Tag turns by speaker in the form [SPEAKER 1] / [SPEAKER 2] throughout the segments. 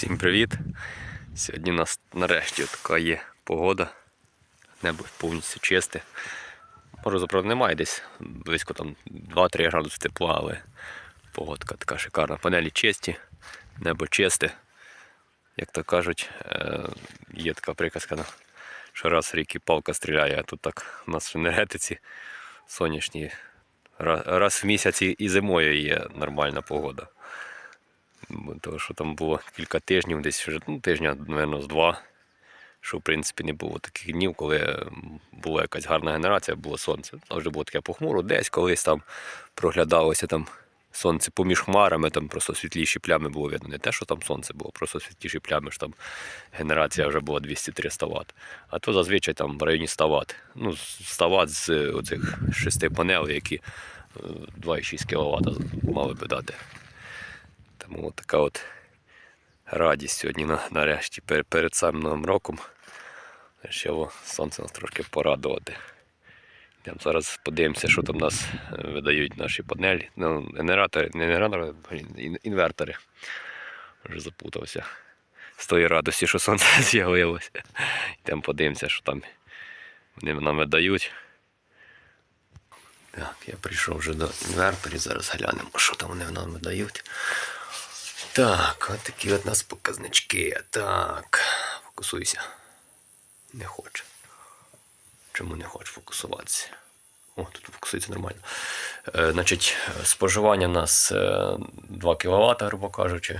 [SPEAKER 1] Всім привіт! Сьогодні у нас нарешті така є погода. Небо повністю чисте. Морозу, правда, немає десь близько там 2-3 градуси тепла, але погодка така шикарна. Панелі чисті, небо чисте. Як то кажуть, е, є така приказка, ну, що раз в рік і палка стріляє, а тут так у нас в енергетиці сонячні. Раз в місяці і зимою є нормальна погода. Тому що там було кілька тижнів, десь вже ну, тижня, мабуть, з два. Що в принципі не було таких днів, коли була якась гарна генерація, було сонце. Завжди було таке похмуро, десь колись там проглядалося там сонце поміж хмарами, там просто світліші плями було видно. Не те, що там сонце було, просто світліші плями, що там генерація вже була 200-300 Вт. А то зазвичай там в районі 100 Вт. Ну, 100 Вт з е, оцих шести панелей, які е, 2,6 кВт мали би дати. Тому от така от радість сьогодні нарешті перед, самим новим роком. Ще сонце нас трошки порадувати. Йдемо зараз подивимося, що там нас е, видають наші панелі. Ну, генератори, не генератори, інвертори. Вже запутався. З тої радості, що сонце з'явилося. Йдемо подивимося, що там вони нам видають. Так, я прийшов вже до інверторів, зараз глянемо, що там вони нам видають. Так, от такі от нас показнички. Так, фокусуйся. Не хоче. Чому не хоче фокусуватися? О, тут фокусується нормально. Е, значить, споживання у нас е, 2 кВт, грубо кажучи.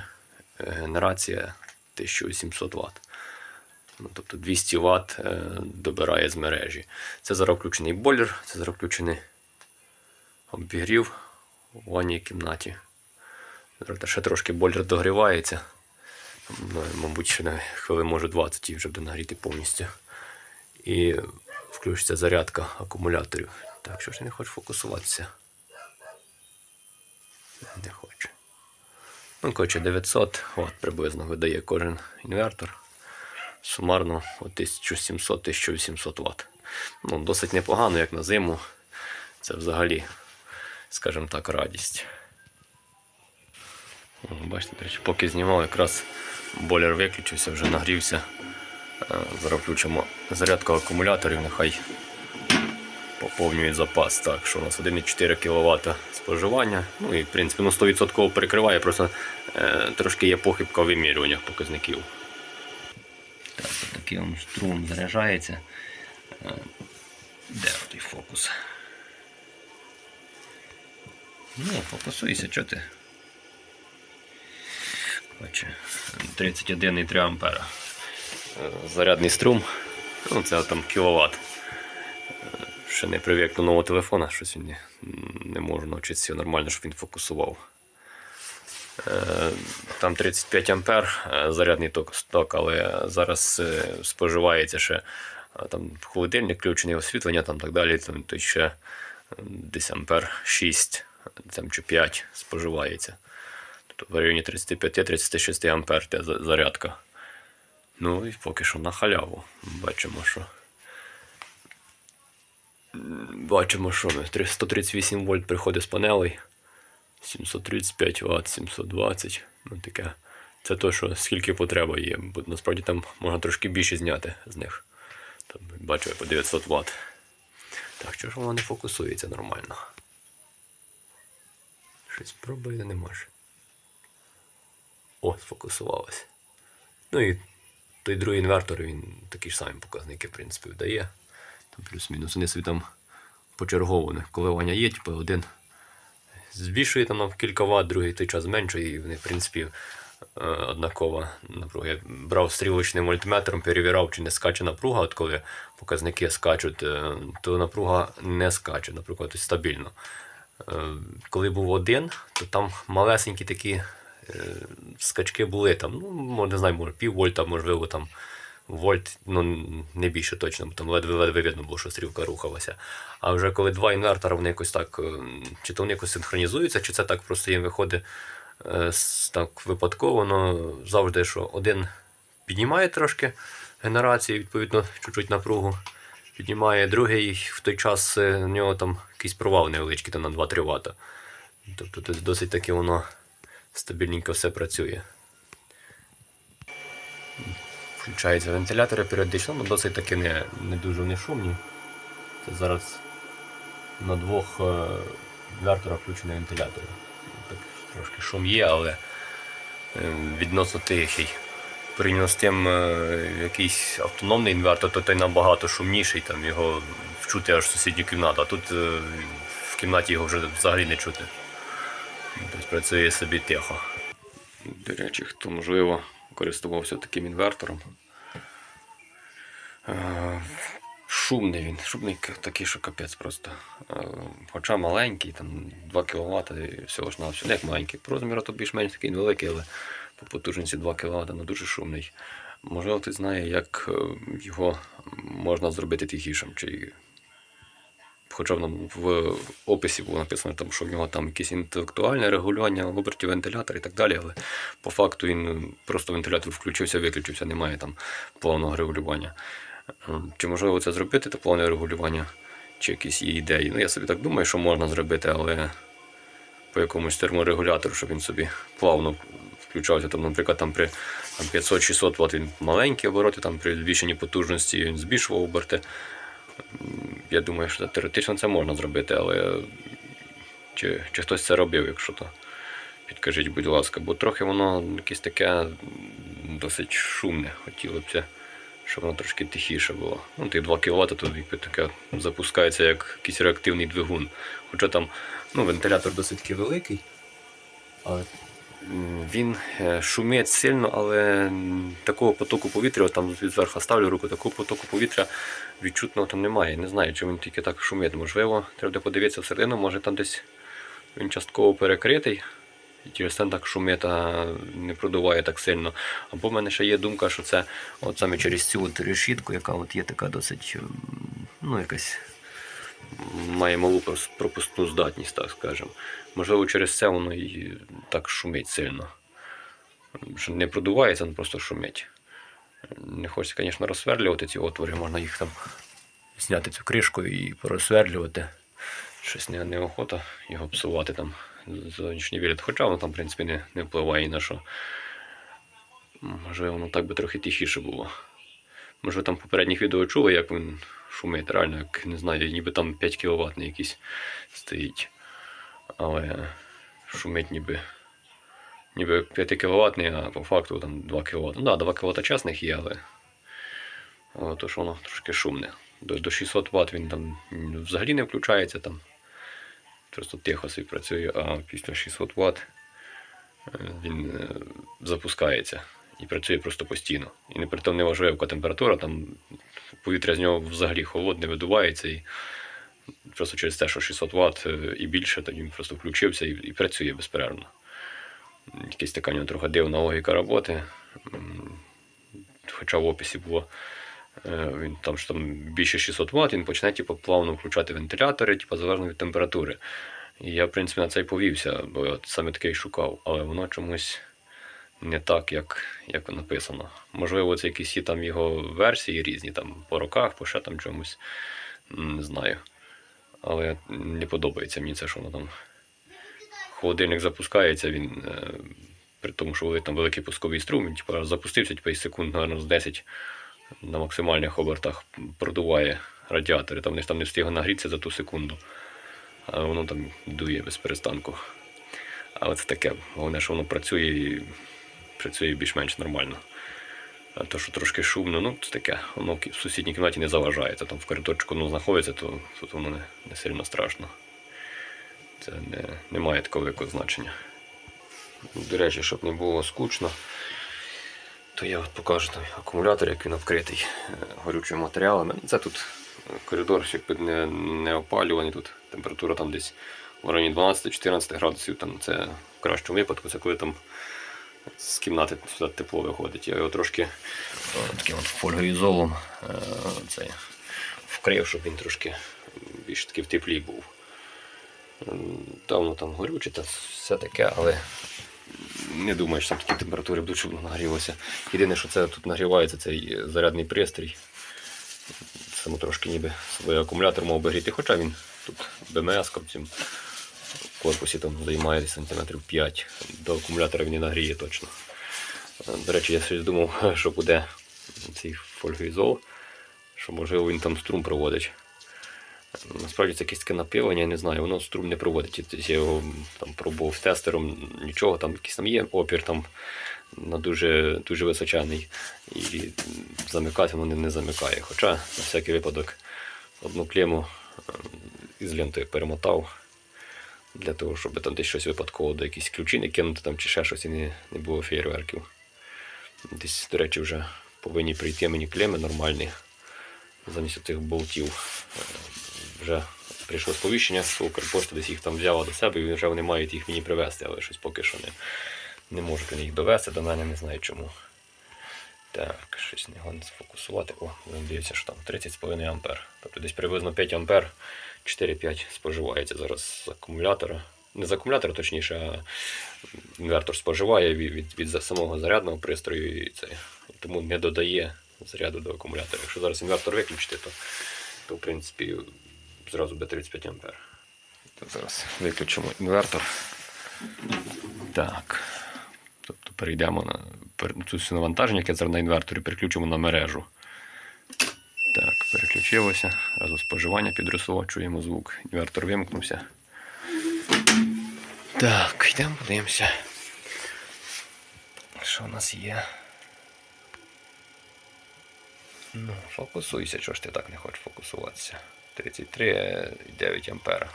[SPEAKER 1] Е, Генерація 1700 Вт. Ну, тобто 200 Вт е, добирає з мережі. Це зараз включений бойлер, це зараз включений обігрів у ванній кімнаті. Правда, ще трошки бойлер догрівається. Ну, Мабуть, ще на хвилин може 20 і вже буде нагріти повністю. І включиться зарядка акумуляторів. Так, що ж не хоче фокусуватися? Не хоче. Ну, коротше, 900 Вт приблизно видає кожен інвертор. Сумарно 1700-1800 Вт. Ну, досить непогано, як на зиму. Це взагалі, скажімо так, радість. О, Бачите, до речі, поки знімав, якраз бойлер виключився, вже нагрівся. Е, Зараз включимо зарядку акумуляторів, нехай поповнює запас. Так, що у нас 1,4 кВт споживання. Ну і в принципі ну, 100% перекриває, просто е, трошки є похибка в вимірюваннях показників. Так, такий он струм заряджається. Е, Де той фокус? Ну, фокусуйся, що ти? Бачу, 31,3 ампера. Е, Зарядний струм. Ну, це там кіловат. Е, Ще не привик до нового телефона, щось він не, можу навчитися нормально, щоб він фокусував. Е, Там 35 ампер зарядний ток, сток, але зараз споживається ще там холодильник включений, освітлення там так далі, там, то ще десь ампер 6 там, чи 5 споживається. В районі 35-36 ампер зарядка. Ну і поки що на халяву. Бачимо, що. Бачимо, що 138 вольт приходить з панелей. 735 Вт, 720. Ну таке. Це то, що скільки потреба є. Бо насправді там можна трошки більше зняти з них. Там, бачу, я по 900 Вт. Так, що ж воно не фокусується нормально? Щось пробує, не може. О, сфокусувалося. Ну і той другий інвертор, він такі ж самі показники, в принципі, вдає. Там плюс-мінус. Вони собі там почерговане коливання є, типу один збільшує там на кілька ватт, другий той час зменшує, і вони, в принципі, е, однаково напруга. Я брав стрілочним мультиметром, перевіряв, чи не скаче напруга. От коли показники скачуть, е, то напруга не скаче, тобто стабільно. Е, Коли був один, то там малесенькі такі скачки були. Там, ну, не знаю, може пів вольта, можливо, там вольт, ну не більше точно, бо там ледве-ледве видно було, що стрілка рухалася. А вже коли два інвертора, вони якось так, е, чи то вони якось синхронізуються, чи це так просто їм виходить е, так випадково, ну завжди, що один піднімає трошки генерацію, відповідно, чуть-чуть напругу. Піднімає другий в той час е, у нього там якийсь провал невеличкий, там на 2-3 Вт. Тобто досить таки воно стабільненько все працює. Включаються вентилятори періодично, ну досить таки не, не дуже вони шумні. Це зараз на двох е, інверторах включені вентилятори. Так, трошки шум є, але е, відносно тихий. Порівняно з тим, е, якийсь автономний інвертор, то той набагато шумніший, там його вчути аж в сусідню кімнату, а тут в кімнаті його вже взагалі не чути. Тобто працює собі тихо. До речі, хто можливо користувався таким інвертором. Е, Шумний він, шумний такий, що капець просто. Е, Хоча маленький, там 2 кВт і всього ж на все. Як маленький. По розміру то більш-менш такий невеликий, але по потужності 2 кВт, ну дуже шумний. Можливо, хтось знає, як е, його можна зробити тихішим. Чи... Хоча в, описі було написано, там, що в нього там якесь інтелектуальне регулювання обертів вентилятора і так далі, але по факту він просто вентилятор включився, виключився, немає там плавного регулювання. Е, Чи можливо це зробити, те плавне регулювання, чи якісь є ідеї? Ну, я собі так думаю, що можна зробити, але по якомусь терморегулятору, щоб він собі плавно включався. Там, наприклад, там при 500-600 Вт він маленькі обороти, там при збільшенні потужності він збільшував оберти. Я думаю, що теоретично це можна зробити, але чи, чи хтось це робив, якщо то підкажіть, будь ласка, бо трохи воно якесь таке досить шумне. Хотілося б, щоб воно трошки тихіше було. Ну, ті 2 кВт якби таке запускається як якийсь реактивний двигун. Хоча там ну, вентилятор досить великий. Але він е, шумить сильно, але такого потоку повітря, там зверху ставлю руку, такого потоку повітря відчутного там немає. Не знаю, чи він тільки так шумить. Можливо, треба подивитися всередину, може там десь він частково перекритий. І через це так шумить, а не продуває так сильно. Або в мене ще є думка, що це от саме через цю от решітку, яка от є така досить, ем, ну якась має малу пропускну здатність, так скажемо. Можливо, через це воно і так шумить сильно. Не продувається, воно просто шумить. Не хочеться, звісно, розсверлювати ці отвори, можна їх там зняти цю кришку і порозсверлювати. Щось не, неохота його псувати там зовнішній вигляд. Хоча воно там, в принципі, не, не впливає ні на що. Можливо, воно так би трохи тихіше було. Може, там попередніх відео чули, як він шумить, реально, як не знаю, ніби там 5 кВт якийсь стоїть. Але шумить ніби. Ніби 5 кВт, а по факту там 2 кВт. Ну да, 2 кВт чесних є, але, але то, що воно трошки шумне. До, до 600 Вт він там взагалі не включається там. Просто тихо собі працює, а після 600 Вт він е, запускається і працює просто постійно. І не при тому не важливо, яка температура, там повітря з нього взагалі холодне, видувається. І просто через те, що 600 Вт і більше, то він просто включився і, і працює безперервно. Якась така в нього трохи дивна логіка роботи. Хоча в описі було е, він там що там більше 600 Вт, він почне типу, плавно включати вентилятори, типу, залежно від температури. І я, в принципі, на це й повівся, бо от саме таке й шукав, але воно чомусь не так, як, як написано. Можливо, це якісь там його версії різні, там по роках, по ще там чомусь. Не знаю. Але не подобається мені це, що воно там. Холодильник запускається, він е, при тому, що там великий пусковий струм, він типу, запустився, типу, і секунд, наверное, з 10 на максимальних обертах продуває радіатори. Там, там не встигли нагрітися за ту секунду. А воно там дує без перестанку. Але це таке, головне, що воно працює і працює більш-менш нормально. То, що трошки шумно, ну це таке, воно в сусідній кімнаті не заважає. Це там в коридорчику воно знаходиться, то тут воно не, не сильно страшно. Це не, не має такого великого значення. До речі, щоб не було скучно, то я от покажу там акумулятор, як він вкритий е, горючими матеріалами. Це тут е, коридор не, не опалюваний, тут температура там десь в районі 12-14 градусів. Там це в кращому випадку, це коли там з кімнати сюди тепло виходить. Я його трошки таким от фольгоізолом е, це, вкрив, щоб він трошки більш таки в теплі був. Давно там горюче та все таке, але не думаю, що там такі температури будуть, щоб нагрілося. Єдине, що це тут нагрівається, цей зарядний пристрій. Саме трошки ніби свій акумулятор мав би гріти, хоча він тут БМС цьому корпусі там займає сантиметрів 5. До акумулятора він не нагріє точно. Е, До речі, я щось думав, що буде цей фольгоізол, що можливо він там струм проводить. Насправді це якесь таке напилення, я не знаю, воно струм не проводить. Я його там пробував з тестером, нічого, там якийсь там є опір там на дуже, дуже височений. І замикати воно не замикає. Хоча на всякий випадок одну клему е, із лентою перемотав для того, щоб там десь щось випадково до якісь ключі не кинути там чи ще щось і не, не було фейерверків. Десь, до речі, вже повинні прийти мені клеми нормальні замість цих болтів. Е, Вже прийшло сповіщення, що Укрпошта десь їх там взяла до себе і вже вони мають їх мені привезти, але щось поки що не, не можуть вони їх довести до мене, не знаю чому. Так, щось не головне сфокусувати. О, здається, що там 30,5 ампер. Тобто десь приблизно 5 ампер, 4-5 споживається зараз з акумулятора. Не з акумулятора, точніше, а інвертор споживає від, від, від самого зарядного пристрою і, це, тому не додає заряду до акумулятора. Якщо зараз інвертор виключити, то, то в принципі зразу буде 35 ампер. Зараз виключимо інвертор. Так. Тобто перейдемо на ну, все навантаження, яке зараз на інверторі, переключимо на мережу. Так, переключилося. Разу споживання підросло, чуємо звук. Інвертор вимкнувся. Так, йдемо подивимося. Що у нас є? Ну, фокусуйся, чого ж ти так не хочеш фокусуватися. 33,9 ампера.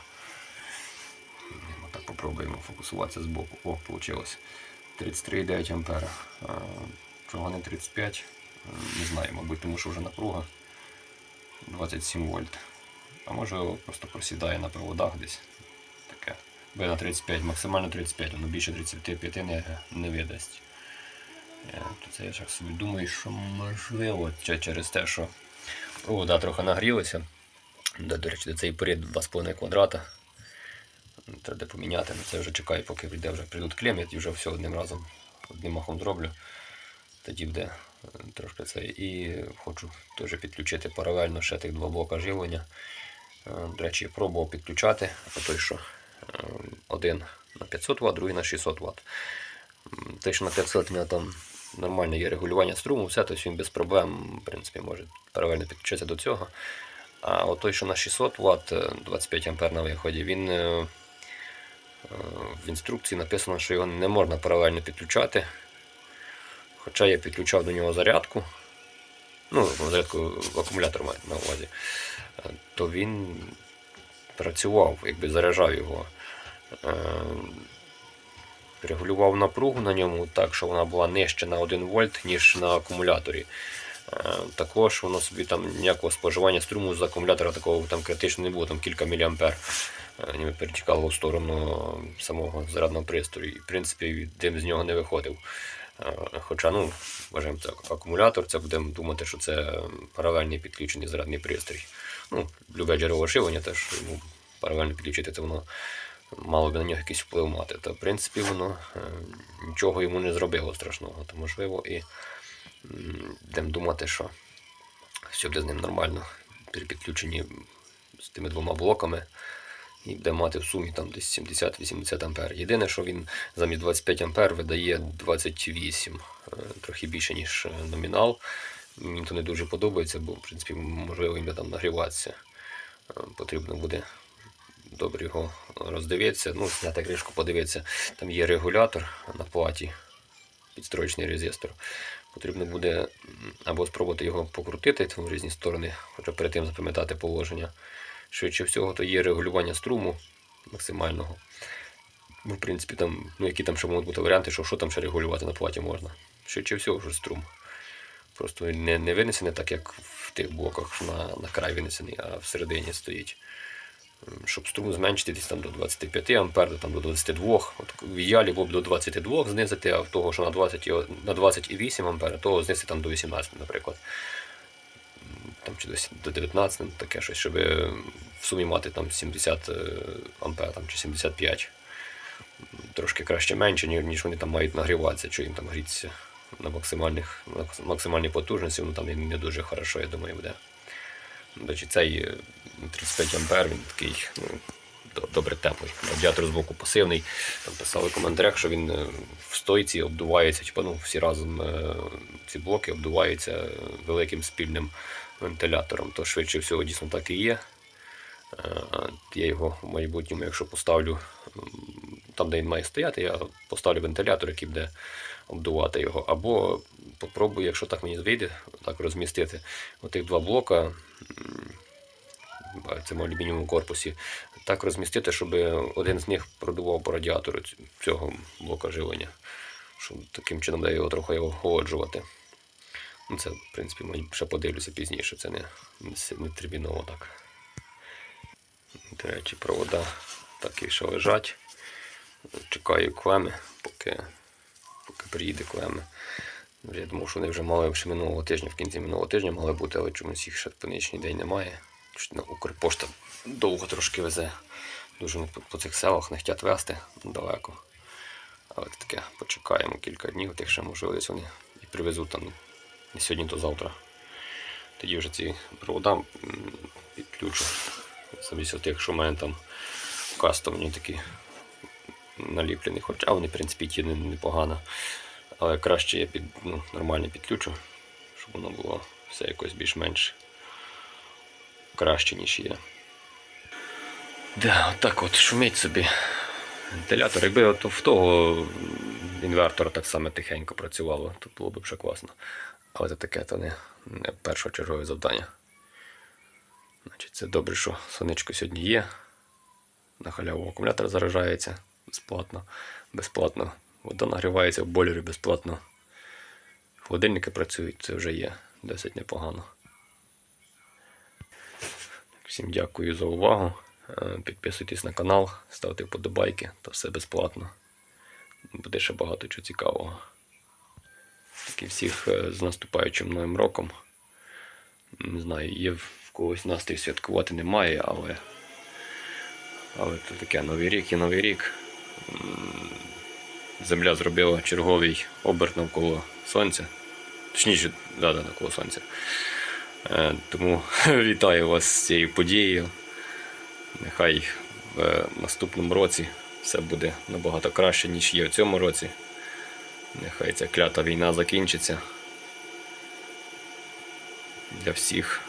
[SPEAKER 1] Так попробуємо фокусуватися з боку. О, вийшло. 33,9 ампера. Чого не 35? Е, Не знаю, мабуть, тому що вже напруга 27 вольт. А може просто просідає на проводах десь. Таке. Бо на 35, максимально 35, воно більше 35 не, не видасть. Е, це я так собі думаю, що можливо через те, що провода трохи нагрілися. До, до речі, цей період 2,5 квадрата. Треба поміняти, але це вже чекаю, поки прийде вже прийдуть клеми, і вже все одним разом, одним махом зроблю. Тоді буде трошки це. І хочу теж підключити паралельно ще тих два блока живлення. Е, До речі, пробував підключати, а той, що е, один на 500 Вт, другий на 600 Вт. Той, що на 500 в нього там нормальне є регулювання струму, все, тобто він без проблем в принципі, може паралельно підключитися до цього. А от той, що на 600 Вт, е, 25 А на виході, він е, в інструкції написано, що його не можна паралельно підключати. Хоча я підключав до нього зарядку, ну, зарядку акумулятор маю на увазі, е, то він працював, якби заряджав його. Е, Регулював напругу на ньому так, що вона була нижче на 1 вольт, ніж на акумуляторі. Е, Також воно собі там ніякого споживання струму з акумулятора такого там критично не було, там кілька міліампер ніби перетікало в сторону самого зарядного пристрою. І в принципі дим з нього не виходив. Е, Хоча, ну, вважаємо, це акумулятор, це будемо думати, що це паралельний підключений зарядний пристрій. Ну, любе джерело живлення, теж йому паралельно підключити, то воно мало би на нього якийсь вплив мати. Та в принципі воно е, нічого йому не зробило страшного, то можливо і будемо думати, що все буде з ним нормально при підключенні з тими двома блоками. І буде мати в сумі там десь 70-80 ампер. Єдине, що він замість 25 ампер видає 28, е, трохи більше, ніж е, номінал. Мені то не дуже подобається, бо в принципі можливо він там нагріватися. Е, Потрібно буде добре його роздивитися. Ну, зняти кришку, подивитися. Там є регулятор на платі, підстроєчний резистор. Потрібно буде або спробувати його покрутити в різні сторони, хоча перед тим запам'ятати положення. Швидше всього, то є регулювання струму максимального. Ну, в принципі, там, ну, які там ще можуть бути варіанти, що, що там ще регулювати на платі можна. Швидше всього, що струм. Просто не, не винесений так, як в тих блоках, на, на край винесений, а всередині стоїть. Щоб струм зменшити десь там до 25 ампер, там до 22. От в ідеалі було б до 22 знизити, а в того, що на 20, на 28 ампер, того знизити там до 18, наприклад. Там чи до 19, ну, таке щось, щоб е, в сумі мати там 70 е, ампер там, чи 75. Трошки краще менше, ніж вони там мають нагріватися, що їм там грітися на максимальних, на максимальній потужності, воно там не дуже хорошо, я думаю, буде. До цей е, 35 ампер, він такий, ну, добре теплий. Радіатор з боку пасивний. Там писали в коментарях, що він е, в стойці обдувається, типу, ну, всі разом е, ці блоки обдуваються е, великим спільним вентилятором. То швидше всього дійсно так і є. Е, Я його в майбутньому, якщо поставлю там, де він має стояти, я поставлю вентилятор, який буде обдувати його. Або попробую, якщо так мені вийде, так розмістити отих два блока в цьому алюмінієвому корпусі, так розмістити, щоб один з них продував по радіатору цього блока живлення. Щоб таким чином буде його трохи охолоджувати. Ну, це, в принципі, ми ще подивлюся пізніше, це не, не, терміново так. До речі, провода такі, що лежать. Чекаю клеми, поки, поки приїде клеми. Я думав, що вони вже мали ще минулого тижня, в кінці минулого тижня мали бути, але чомусь їх ще по нинішній день немає. Укрпошта довго трошки везе. Дуже по, по цих селах не хочуть везти далеко. Але таке, почекаємо кілька днів, тих ще десь вони і привезуть там не сьогодні, то завтра. Тоді вже ці провода підключу. Замість тих, що в мене там кастомні такі наліплені, хоча вони, в принципі, ті непогано. Але краще я під, ну, нормально підключу, щоб воно було все якось більш-менш краще, ніж є. Да, отак от шумить собі вентилятор. Якби от в того інвертора так само тихенько працювало, то було б ще класно. Але це таке то не, не першочергове завдання. Значить, це добре, що сонечко сьогодні є. На халяву акумулятор заражається безплатно, безплатно. Вода нагрівається в бойлері безплатно. Холодильники працюють, це вже є досить непогано. Всім дякую за увагу. Е, Підписуйтесь на канал, ставте вподобайки, то все безплатно. Буде ще багато чого цікавого. Так і всіх е, з наступаючим новим роком. Не знаю, є в когось настрій святкувати немає, але. Але це таке новий рік і новий рік. Земля зробила черговий оберт навколо сонця. Точніше, да, да, навколо сонця. Е, Тому вітаю вас з цією подією. Нехай в е, наступному році все буде набагато краще, ніж є в цьому році. Нехай ця клята війна закінчиться. Для всіх